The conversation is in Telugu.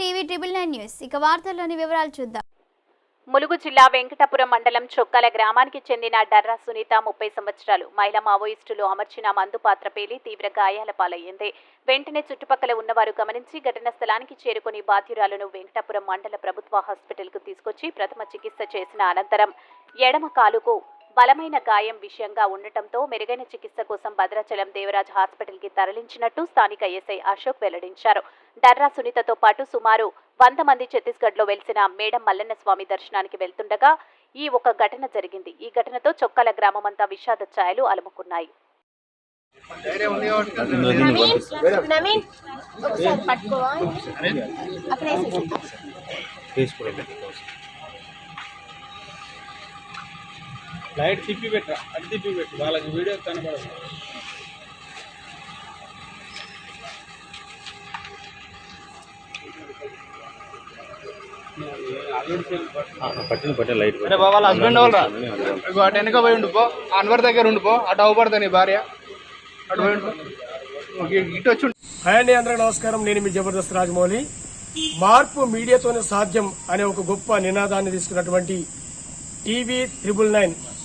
TV triple nine news. ఇక వార్తల్లోని వివరాలు చూద్దాం. ములుగు జిల్లా వెంకటపురం మండలం చొక్కాల గ్రామానికి చెందిన డర్రా సునీత ముప్పై సంవత్సరాలు. మహిళా మావోయిస్టులు అమర్చిన మందు పాత్ర పేలి తీవ్ర గాయాల పాలయ్యింది. వెంటనే చుట్టుపక్కల ఉన్నవారు గమనించి ఘటన స్థలానికి చేరుకుని బాధ్యురాలను వెంకటపురం మండల ప్రభుత్వ హాస్పిటల్కు తీసుకొచ్చి ప్రథమ చికిత్స చేసిన అనంతరం ఎడమ కాలుకు బలమైన గాయం విషయంగా ఉండటంతో మెరుగైన చికిత్స కోసం భద్రాచలం దేవరాజ్ హాస్పిటల్కి తరలించినట్టు స్థానిక ఎస్ఐ అశోక్ వెల్లడించారు. డర్రా సునీతతో పాటు సుమారు వంద మంది ఛత్తీస్గఢ్లో వెలిసిన మేడం మల్లన్న స్వామి దర్శనానికి వెళ్తుండగా ఈ ఒక ఘటన జరిగింది. ఈ ఘటనతో చొక్కాల గ్రామమంతా విషాద ఛాయలు అలుముకున్నాయి. నవీన్ లైట్ తిప్పి పెట్టరా? అటు తిప్పి పెట్టు. వాళ్ళకి వీడియో కనపడదు పట్టిన లైట్ వాళ్ళ హస్బెండ్ వాళ్ళరా ఇగో అటు వెనక పోయి ఉండిపో అన్వర్ దగ్గర ఉండిపో అటు అవ్వబడతా నీ భార్య. అటు పోయి ఇటు వచ్చి. హాయ్ అండి అందరికీ నమస్కారం. నేను మీ జబర్దస్త్ రాజమౌళి. మార్పు మీడియాతోనే సాధ్యం అనే ఒక గొప్ప నినాదాన్ని తీసుకున్నటువంటి TV triple nine